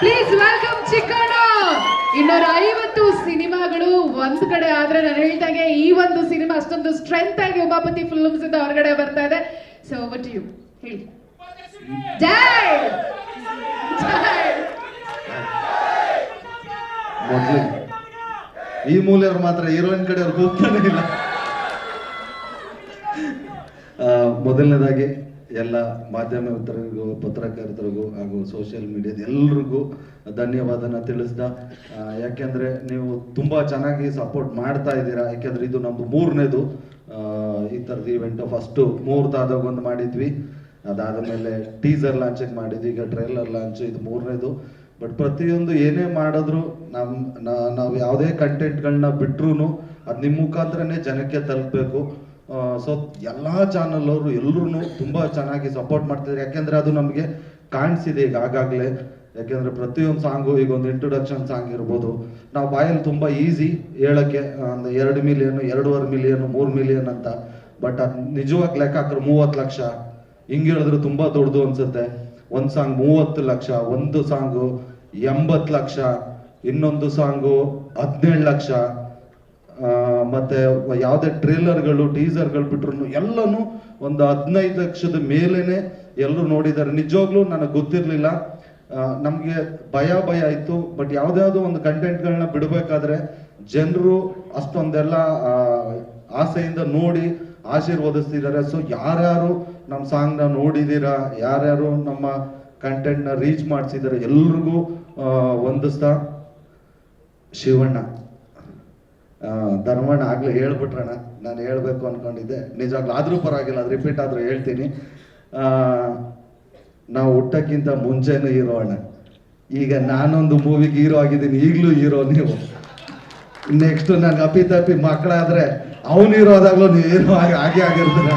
Please welcome Chikkanna. ಇನ್ನೂರ ಐವತ್ತು ಸಿನಿಮಾಗಳು ಒಂದ್ ಕಡೆ ಆದ್ರೆ ನಾನು ಹೇಳ್ತಾಗೆ ಈ ಒಂದು ಸಿನಿಮಾ ಅಷ್ಟೊಂದು ಸ್ಟ್ರೆಂತ್ ಆಗಿ ಉಮಾಪತಿ ಫಿಲ್ಮ್ಸ್ ಇಂದ ಹೊರಗಡೆ ಬರ್ತಾ ಇದೆ. ಸೊ ಓವರ್ ಯು ಹೇಳಿ. ಜೈ! ಜೈ ಈ ಮೂಲೆಯವ್ರು ಮಾತ್ರ ಹೀರೋಯಿನ್ ಕಡೆಯವ್ರು ಹೋಗ್ತಾನೆ ಇಲ್ಲ. ಮೊದಲನೇದಾಗಿ ಎಲ್ಲ ಮಾಧ್ಯಮ ಮಿತ್ರರಿಗೂ ಪತ್ರಕರ್ತರಿಗೂ ಹಾಗೂ ಸೋಷಿಯಲ್ ಮೀಡಿಯಾದ ಎಲ್ರಿಗೂ ಧನ್ಯವಾದನ ತಿಳಿಸ್ದ. ಯಾಕೆಂದ್ರೆ ನೀವು ತುಂಬಾ ಚೆನ್ನಾಗಿ ಸಪೋರ್ಟ್ ಮಾಡ್ತಾ ಇದ್ದೀರಾ. ಯಾಕೆಂದ್ರೆ ಇದು ನಮ್ದು ಮೂರನೇದು ಈ ಥರದ ಇವೆಂಟ್ ಫಸ್ಟು ಮುಹೂರ್ತಾದಾಗ ಒಂದು ಮಾಡಿದ್ವಿ. ಅದಾದ ಮೇಲೆ ಟೀಸರ್ ಲಾಂಚ್ ಮಾಡಿದ್ವಿ. ಈಗ ಟ್ರೈಲರ್ ಲಾಂಚ್ ಇದು ಮೂರನೇದು. ಬಟ್ ಪ್ರತಿಯೊಂದು ಏನೇ ಮಾಡಿದ್ರು ನಮ್, ನಾ- ನಾವು ಯಾವುದೇ ಕಂಟೆಂಟ್ಗಳನ್ನ ಬಿಟ್ರು ಅದು ನಿಮ್ಮ ಮುಖಾಂತರನೇ ಜನಕ್ಕೆ ತಲುಪಬೇಕು. ಸೊ ಎಲ್ಲ ಚಾನಲ್ ಅವರು ಎಲ್ಲರೂ ತುಂಬಾ ಚೆನ್ನಾಗಿ ಸಪೋರ್ಟ್ ಮಾಡ್ತಿದ್ದಾರೆ ಯಾಕೆಂದ್ರೆ ಅದು ನಮಗೆ ಕಾಣಿಸಿದೆ ಈಗ ಆಗಾಗಲೇ. ಯಾಕೆಂದ್ರೆ ಪ್ರತಿಯೊಂದು ಸಾಂಗು ಈಗ ಒಂದು ಇಂಟ್ರೊಡಕ್ಷನ್ ಸಾಂಗ್ ಇರ್ಬೋದು. ನಾವು ಬಾಯಲ್ಲಿ ತುಂಬ ಈಸಿ ಹೇಳೋಕ್ಕೆ ಒಂದು ಎರಡು ಮಿಲಿಯನ್ ಎರಡೂವರೆ ಮಿಲಿಯನ್ ಮೂರು ಮಿಲಿಯನ್ ಅಂತ. ಬಟ್ ಅದು ನಿಜವಾಗಿ ಲೆಕ್ಕ ಮೂವತ್ತು ಲಕ್ಷ. ಹಿಂಗೆ ಹೇಳಿದ್ರೆ ತುಂಬಾ ದೊಡ್ಡದು ಅನ್ಸುತ್ತೆ. ಒಂದು ಸಾಂಗ್ ಮೂವತ್ತು ಲಕ್ಷ, ಒಂದು ಸಾಂಗು ಎಂಬತ್ತು ಲಕ್ಷ, ಇನ್ನೊಂದು ಸಾಂಗು ಹದಿನೇಳು ಲಕ್ಷ. ಮತ್ತೆ ಯಾವುದೇ ಟ್ರೇಲರ್ಗಳು, ಟೀಸರ್ಗಳು ಬಿಟ್ರು ಎಲ್ಲನೂ ಒಂದು ಹದಿನೈದು ಲಕ್ಷದ ಮೇಲೇನೆ ಎಲ್ಲರೂ ನೋಡಿದ್ದಾರೆ. ನಿಜವಾಗ್ಲೂ ನನಗೆ ಗೊತ್ತಿರಲಿಲ್ಲ. ನಮಗೆ ಭಯ ಭಯ ಇತ್ತು ಬಟ್ ಯಾವುದ್ಯಾವುದೋ ಒಂದು ಕಂಟೆಂಟ್ಗಳನ್ನ ಬಿಡಬೇಕಾದ್ರೆ ಜನರು ಅಷ್ಟೊಂದೆಲ್ಲ ಆಸೆಯಿಂದ ನೋಡಿ ಆಶೀರ್ವದಿಸ್ತಿದ್ದಾರೆ. ಸೊ, ಯಾರ್ಯಾರು ನಮ್ಮ ಸಾಂಗ್ನ ನೋಡಿದ್ದೀರಾ ಯಾರ್ಯಾರು ನಮ್ಮ ಕಂಟೆಂಟ್ನ ರೀಚ್ ಮಾಡಿಸಿದ್ದಾರೆ ಎಲ್ರಿಗೂ ಒಂದಿಸ್ತಾ ಶಿವಣ್ಣ. ಧರ್ಮಣ್ಣ ಆಗ್ಲೇ ಹೇಳ್ಬಿಟ್ರಣ ನಾನು ಹೇಳ್ಬೇಕು ಅನ್ಕೊಂಡಿದ್ದೆ. ನಿಜವಾಗ್ಲೂ ಆದ್ರೂ ಪರವಾಗಿಲ್ಲ, ಅದು ರಿಪೀಟ್ ಆದ್ರೂ ಹೇಳ್ತೀನಿ. ನಾವು ಹುಟ್ಟಕ್ಕಿಂತ ಮುಂಚೆನೂ ಹೀರೋ ಅಣ್ಣ. ಈಗ ನಾನೊಂದು ಮೂವಿಗೆ ಹೀರೋ ಆಗಿದ್ದೀನಿ. ಈಗಲೂ ಹೀರೋ ನೀವು. ನೆಕ್ಸ್ಟ್ ನನ್ಗೆ ಅಪ್ಪಿ ತಪ್ಪಿ ಮಕ್ಕಳಾದ್ರೆ ಅವನು ಹೀರೋ ಆದಾಗ್ಲೂ ನೀವು ಹೀರೋ ಆಗಿ ಹಾಗೆ ಆಗಿರ್ತೀರ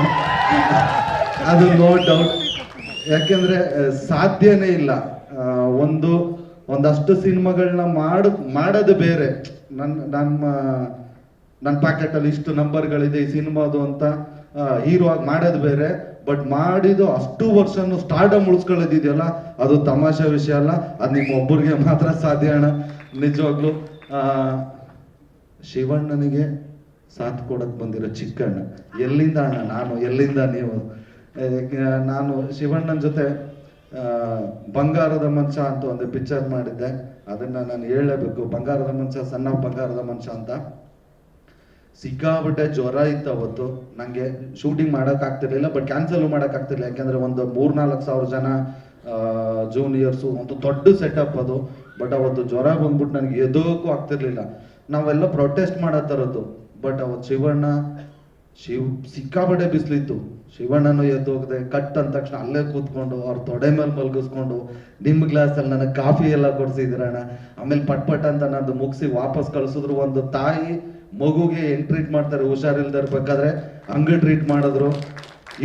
ಅದು ನೋ ಡೌಟ್ ಯಾಕೆಂದ್ರೆ ಸಾಧ್ಯನೇ ಇಲ್ಲ. ಒಂದು, ಒಂದಷ್ಟು ಸಿನಿಮಾಗಳನ್ನ ಮಾಡ, ಮಾಡೋದು ಬೇರೆ. ನನ್ನ, ನಮ್ಮ, ನನ್ನ ಪ್ಯಾಕೆಟಲ್ಲಿ ಇಷ್ಟು ನಂಬರ್ಗಳಿದೆ ಈ ಸಿನಿಮಾದು ಅಂತ ಹೀರೋ ಆಗಿ ಮಾಡೋದು ಬೇರೆ ಬಟ್ ಮಾಡಿದ್ದು ಅಷ್ಟು ವರ್ಷನು ಸ್ಟಾರ್ಡಮ್ ಉಳಿಸ್ಕೊಳ್ಳೋದಿದೆಯಲ್ಲ, ಅದು ತಮಾಷೆ ವಿಷಯ ಅಲ್ಲ, ಅದು ನಿಮ್ಮ ಒಬ್ಬರಿಗೆ ಮಾತ್ರ ಸಾಧ್ಯ ಅಣ್ಣ, ನಿಜವಾಗ್ಲು. ಶಿವಣ್ಣನಿಗೆ ಸಾಥ್ ಕೊಡಕ್ಕೆ ಬಂದಿರೋ ಚಿಕ್ಕಣ್ಣ, ಎಲ್ಲಿಂದ ಅಣ್ಣ, ನಾನು ಎಲ್ಲಿಂದ ನೀವು? ನಾನು ಶಿವಣ್ಣನ ಜೊತೆ ಬಂಗಾರದ ಮಂಚ ಅಂತ ಒಂದು ಪಿಕ್ಚರ್ ಮಾಡಿದ್ದೆ. ಅದನ್ನ ನಾನು ಹೇಳಲೇಬೇಕು ಬಂಗಾರದ ಮಂಚ ಸಣ್ಣ ಬಂಗಾರದ ಮಂಚ ಅಂತ. ಸಿಕ್ಕಾಬಿಟ್ಟೆ ಜ್ವರ ಇತ್ತು ಅವತ್ತು. ನಂಗೆ ಶೂಟಿಂಗ್ ಮಾಡಕ್ ಆಗ್ತಿರ್ಲಿಲ್ಲ ಬಟ್ ಕ್ಯಾನ್ಸಲ್ ಮಾಡಕ್ ಆಗ್ತಿರ್ಲಿಲ್ಲ. ಯಾಕಂದ್ರೆ ಒಂದು ಮೂರ್ನಾಲ್ಕು ಸಾವಿರ ಜನ ಜೂನಿಯರ್ಸು ಒಂದು ದೊಡ್ಡ ಸೆಟಪ್ ಅದು. ಬಟ್ ಅವತ್ತು ಜ್ವರ ಬಂದ್ಬಿಟ್ಟು ನನಗೆ ಎದೋಕ್ಕೂ ಆಗ್ತಿರ್ಲಿಲ್ಲ. ನಾವೆಲ್ಲ ಪ್ರೊಟೆಸ್ಟ್ ಮಾಡೋ ಥರದ್ದು. ಬಟ್ ಅವತ್ತು ಶಿವಣ್ಣ, ಶಿವ್, ಸಿಕ್ಕಾಪಟ್ಟೆ ಬಿಸಿಲಿತ್ತು. ಶಿವಣ್ಣನು ಎದ್ದು ಹೋಗದೆ, ಕಟ್ ಅಂದ ತಕ್ಷಣ ಅಲ್ಲೇ ಕೂತ್ಕೊಂಡು ಅವ್ರ ತೊಡೆ ಮೇಲೆ ಮಲಗಿಸ್ಕೊಂಡು ನಿಮ್ಮ ಗ್ಲಾಸಲ್ಲಿ ನನಗೆ ಕಾಫಿ ಎಲ್ಲ ಕೊಡ್ಸಿದಿರಣ್ಣ ಆಮೇಲೆ ಪಟ್ ಪಟ್ ಅಂತ ನಂದು ಮುಗಿಸಿ ವಾಪಸ್ ಕಳ್ಸಿದ್ರು. ಒಂದು ತಾಯಿ ಮಗುಗೆ ಹೆಂಗ್ ಟ್ರೀಟ್ ಮಾಡ್ತಾರೆ, ಹುಷಾರಿಲ್ದೆ ಇರ್ಬೇಕಾದ್ರೆ ಹಂಗೆ ಟ್ರೀಟ್ ಮಾಡಿದ್ರು.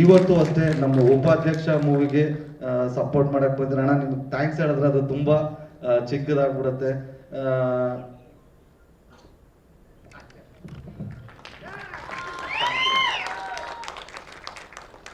ಇವತ್ತು ಅಷ್ಟೇ ನಮ್ಮ ಉಪಾಧ್ಯಕ್ಷ ಮೂವಿಗೆ ಸಪೋರ್ಟ್ ಮಾಡಕ್ ಬಂದಿರೋಣ. ನಿಮ್ಗೆ ಥ್ಯಾಂಕ್ಸ್ ಹೇಳಿದ್ರೆ ಅದು ತುಂಬಾ ಚಿಕ್ಕದಾಗ್ಬಿಡುತ್ತೆ.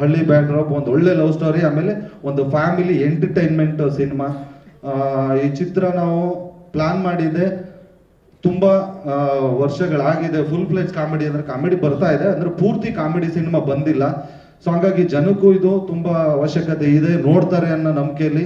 ಹಳ್ಳಿ ಬ್ಯಾಕ್ಡ್ರಾಪ್ ಒಂದು ಒಳ್ಳೆ ಲವ್ ಸ್ಟೋರಿ, ಆಮೇಲೆ ಒಂದು ಫ್ಯಾಮಿಲಿ ಎಂಟರ್ಟೈನ್ಮೆಂಟ್ ಸಿನಿಮಾ. ಈ ಚಿತ್ರ ನಾವು ಪ್ಲಾನ್ ಮಾಡಿದೆ. ತುಂಬಾ ವರ್ಷಗಳಾಗಿದೆ. ಫುಲ್ ಫ್ಲೆಜ್ ಕಾಮಿಡಿ ಅಂದ್ರೆ ಕಾಮಿಡಿ ಬರ್ತಾ ಇದೆ. ಅಂದ್ರೆ ಪೂರ್ತಿ ಕಾಮಿಡಿ ಸಿನಿಮಾ ಬಂದಿಲ್ಲ. ಸೊ ಹಂಗಾಗಿ ಜನಕ್ಕೂ ಇದು ತುಂಬಾ ಅವಶ್ಯಕತೆ ಇದೆ. ನೋಡ್ತಾರೆ ಅನ್ನೋ ನಂಬಿಕೆಯಲ್ಲಿ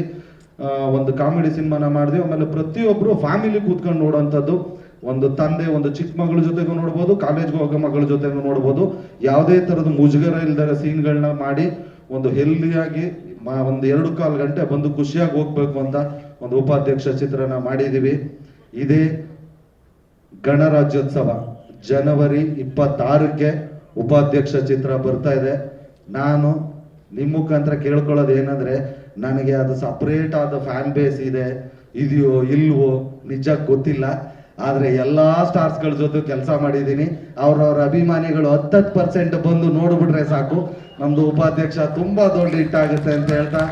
ಒಂದು ಕಾಮಿಡಿ ಸಿನಿಮಾನ ಮಾಡಿದ್ವಿ. ಆಮೇಲೆ ಪ್ರತಿಯೊಬ್ಬರು ಫ್ಯಾಮಿಲಿ ಕೂತ್ಕೊಂಡು ನೋಡೋಂಥದ್ದು. ಒಂದು ತಂದೆ, ಒಂದು ಚಿಕ್ಕ ಮಗಳ ಜೊತೆಗೂ ನೋಡ್ಬೋದು ಕಾಲೇಜ್ಗೆ ಹೋಗೋ ಮಗಳ ಜೊತೆಗೂ ನೋಡ್ಬೋದು. ಯಾವುದೇ ತರದ ಮುಜುಗರ ಇಲ್ದರ ಸೀನ್ಗಳನ್ನ ಮಾಡಿ ಒಂದು ಹೆಲ್ದಿಯಾಗಿ ಒಂದು ಎರಡು ಕಾಲು ಗಂಟೆ ಬಂದು ಖುಷಿಯಾಗಿ ಹೋಗ್ಬೇಕು ಅಂತ ಒಂದು ಉಪಾಧ್ಯಕ್ಷ ಚಿತ್ರನ ಮಾಡಿದೀವಿ ಇದೇ ಗಣರಾಜ್ಯೋತ್ಸವ ಜನವರಿ ಇಪ್ಪತ್ತಾರಕ್ಕೆ ಉಪಾಧ್ಯಕ್ಷ ಚಿತ್ರ ಬರ್ತಾ ಇದೆ. ನಾನು ನಿಮ್ಮ ಮುಖಾಂತರ ಕೇಳ್ಕೊಳ್ಳೋದು ಏನಂದ್ರೆ, ನನಗೆ ಅದು ಸಪ್ರೇಟ್ ಆದ ಫ್ಯಾನ್ ಬೇಸ್ ಇದೆ. ಇದೆಯೋ, ಇಲ್ವೋ, ನಿಜ ಗೊತ್ತಿಲ್ಲ. ಆದ್ರೆ ಎಲ್ಲಾ ಸ್ಟಾರ್ಸ್ಗಳ ಜೊತೆ ಕೆಲಸ ಮಾಡಿದ್ದೀನಿ. ಅವ್ರವ್ರ ಅಭಿಮಾನಿಗಳು ಹತ್ತತ್ತು ಪರ್ಸೆಂಟ್ ಬಂದು ನೋಡಿಬಿಟ್ರೆ ಸಾಕು. ನಮ್ಮದು ಉಪಾಧ್ಯಕ್ಷ ತುಂಬಾ ದೊಡ್ಡ ಹಿಟ್ಟಾಗುತ್ತೆ ಅಂತ ಹೇಳ್ತಾ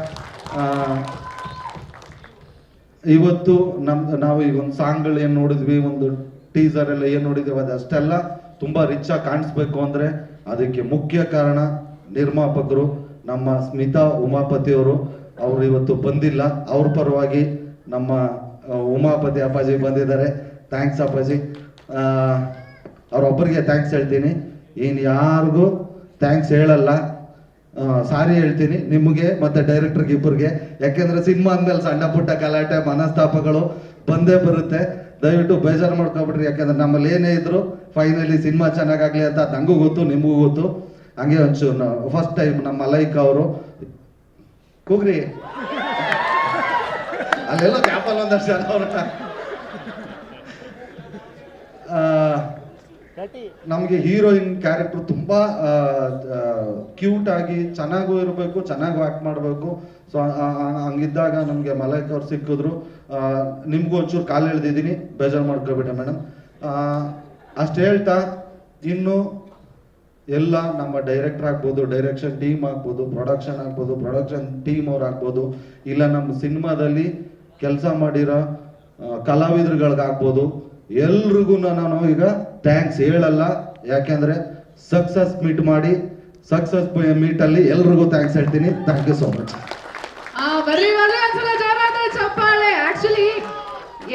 ಇವತ್ತು ನಮ್, ನಾವು ಈಗ ಒಂದು ಸಾಂಗ್ಗಳು ಏನು ನೋಡಿದ್ವಿ, ಒಂದು ಟೀಸರ್ ಎಲ್ಲ ಏನ್ ನೋಡಿದ್ವಿ ಅದಷ್ಟೆಲ್ಲ ತುಂಬಾ ರಿಚ್ ಆಗಿ ಕಾಣಿಸ್ಬೇಕು ಅಂದ್ರೆ ಅದಕ್ಕೆ ಮುಖ್ಯ ಕಾರಣ ನಿರ್ಮಾಪಕರು ನಮ್ಮ ಸ್ಮಿತಾ ಉಮಾಪತಿ ಅವರು. ಅವ್ರು ಇವತ್ತು ಬಂದಿಲ್ಲ. ಅವ್ರ ಪರವಾಗಿ ನಮ್ಮ ಉಮಾಪತಿ ಅಪ್ಪಾಜಿ ಬಂದಿದ್ದಾರೆ. ಥ್ಯಾಂಕ್ಸ್ ಅಪ್ಪಾಜಿ. ಅವರೊಬ್ಬರಿಗೆ ಥ್ಯಾಂಕ್ಸ್ ಹೇಳ್ತೀನಿ. ಏನು ಯಾರಿಗೂ ಥ್ಯಾಂಕ್ಸ್ ಹೇಳಲ್ಲ. ಸಾರಿ ಹೇಳ್ತೀನಿ. ನಿಮಗೆ ಮತ್ತೆ ಡೈರೆಕ್ಟರ್ಗೆ ಇಬ್ಬರಿಗೆ. ಯಾಕೆಂದರೆ ಸಿನಿಮಾ ಅಂದಮೇಲೆ ಸಣ್ಣ ಪುಟ್ಟ ಗಲಾಟೆ, ಮನಸ್ತಾಪಗಳು ಬಂದೇ ಬರುತ್ತೆ. ದಯವಿಟ್ಟು ಬೇಜಾರು ಮಾಡ್ಕೊಬಿಟ್ರಿ ಯಾಕಂದ್ರೆ ನಮ್ಮಲ್ಲಿ ಏನೇ ಇದ್ರು ಫೈನಲಿ ಸಿನಿಮಾ ಚೆನ್ನಾಗಾಗ್ಲಿ ಅಂತ ನಂಗೂ ಗೊತ್ತು, ನಿಮಗೂ ಗೊತ್ತು. ಹಂಗೆ ಒಂಚೂರು ಫಸ್ಟ್ ಟೈಮ್ ನಮ್ಮ ಲೈಕ್ ಅವರು. ಕೂಗ್ರಿ. ಅಲ್ಲೆಲ್ಲ ಕ್ಯಾಪಲ್ ಒಂದಷ್ಟು ಅವ್ರ ನಮಗೆ ಹೀರೋಯಿನ್ ಕ್ಯಾರೆಕ್ಟರ್ ತುಂಬಾ ಕ್ಯೂಟ್ ಆಗಿ ಚೆನ್ನಾಗೂ ಇರಬೇಕು, ಚೆನ್ನಾಗೂ ಆಕ್ಟ್ ಮಾಡಬೇಕು. ಸೊ ಹಂಗಿದ್ದಾಗ ನಮಗೆ ಮಲೈಕ್ ಅವ್ರು ಸಿಕ್ಕಿದ್ರು. ನಿಮಗೂ ಒಂಚೂರು ಕಾಲು ಎಳ್ದಿದ್ದೀನಿ, ಬೇಜಾರು ಮಾಡ್ಕೋಬೇಡ ಮೇಡಮ್. ಅಷ್ಟು ಹೇಳ್ತಾ, ಇನ್ನು ಎಲ್ಲ ನಮ್ಮ ಡೈರೆಕ್ಟರ್ ಆಗ್ಬೋದು, ಡೈರೆಕ್ಷನ್ ಟೀಮ್ ಆಗ್ಬೋದು, ಪ್ರೊಡಕ್ಷನ್ ಆಗ್ಬೋದು, ಪ್ರೊಡಕ್ಷನ್ ಟೀಮ್ ಅವ್ರು ಆಗ್ಬೋದು, ಇಲ್ಲ ನಮ್ಮ ಸಿನಿಮಾದಲ್ಲಿ ಕೆಲಸ ಮಾಡಿರೋ ಕಲಾವಿದರುಗಳಿಗಾಗ್ಬೋದು ಎಲ್ರಿಗೂ ನಾನು ಈಗ ಥ್ಯಾಂಕ್ಸ್ ಹೇಳಲ್ಲ. ಯಾಕೆಂದ್ರೆ ಸಕ್ಸಸ್ ಮೀಟ್ ಮಾಡಿ ಸಕ್ಸಸ್ ಮೀಟ್ ಅಲ್ಲಿ ಎಲ್ರಿಗೂ ಥ್ಯಾಂಕ್ಸ್ ಹೇಳ್ತೀನಿ. ಥ್ಯಾಂಕ್ ಯು ಸೋ ಮಚ್ ಚಪ್ಪಾಳೆ. ಆಕ್ಚುಲಿ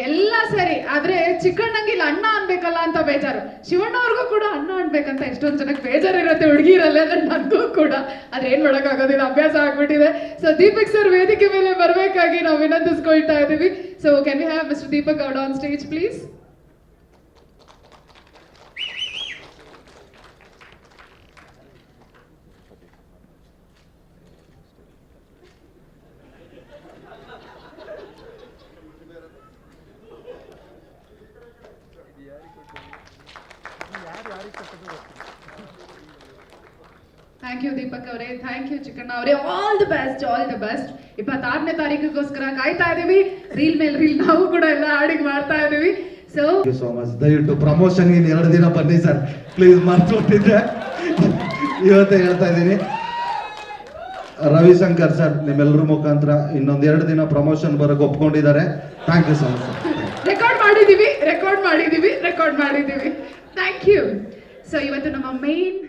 ಎಲ್ಲ ಸರಿ. ಆದ್ರೆ ಚಿಕ್ಕಣ್ಣಂಗಿಲ್ಲ ಅಣ್ಣ ಅನ್ಬೇಕಲ್ಲ ಅಂತ ಬೇಜಾರು. ಶಿವಣ್ಣವ್ರಿಗೂ ಕೂಡ ಅಣ್ಣ ಅನ್ಬೇಕಂತ ಎಷ್ಟೊಂದ್ ಜನಕ್ಕೆ ಬೇಜಾರಿರುತ್ತೆ. ಹುಡುಗಿರಲ್ಲ ಅಂದ್ರೆ ನನಗೂ ಕೂಡ. ಆದ್ರೆ ಏನ್ ಮಾಡಕ್ ಆಗೋದಿಲ್ಲ ಅಭ್ಯಾಸ ಆಗ್ಬಿಟ್ಟಿದೆ. ಸೊ ದೀಪಕ್ ಸರ್ ವೇದಿಕೆ ಮೇಲೆ ಬರ್ಬೇಕಾಗಿ ನಾವು ವಿನಂತಿಸ್ಕೊಳ್ತಾ ಇದೀವಿ. So can you have mister Deepak Gowda on stage please thank you Deepak ಅವರೇ. ಥ್ಯಾಂಕ್ ಯು ಚಿಕ್ಕಣ್ಣ ಅವರೇ. All the best all the best ಇಪ್ಪತ್ತಾರನೇ ತಾರೀಕಿಗೋಸ್ಕರ ಕಾಯ್ತಾ ಇದೀವಿ. ರೀಲ್ ಮೇಲೆ ರೀಲ್ ನಾವು ಕೂಡ ಎಲ್ಲ ಆಡಿಗೆ ಮಾಡ್ತಾ ಇದೀವಿ. ಸೊ ಸೋ ಮಚ್ ದಯವಿಟ್ಟು ಪ್ರಮೋಷನ್ ಇನ್ ಎರಡು ದಿನ ಬನ್ನಿ ಸರ್. ಪ್ಲೀಸ್ ಮರ್ತುಬಿಟ್ಟಿದ್ದೆ ಇವತ್ತೇ ಹೇಳ್ತಾ ಇದ್ದೀನಿ. ರವಿಶಂಕರ್ ಸರ್ ನಿಮ್ಮೆಲ್ಲರ ಮುಖಾಂತರ ಇನ್ನೊಂದ್ ಎರಡು ದಿನ ಪ್ರಮೋಷನ್ ಬರೋಕೆ ಒಪ್ಕೊಂಡಿದ್ದಾರೆ. Thank you so much record ಮಾಡಿದೀವಿ ರೆಕಾರ್ಡ್ ಮಾಡಿದೀವಿ ರೆಕಾರ್ಡ್ ಮಾಡಿದೀವಿ. ಥ್ಯಾಂಕ್ ಯು ಸೊ ಇವತ್ತು ನಮ್ಮ ಮೇನ್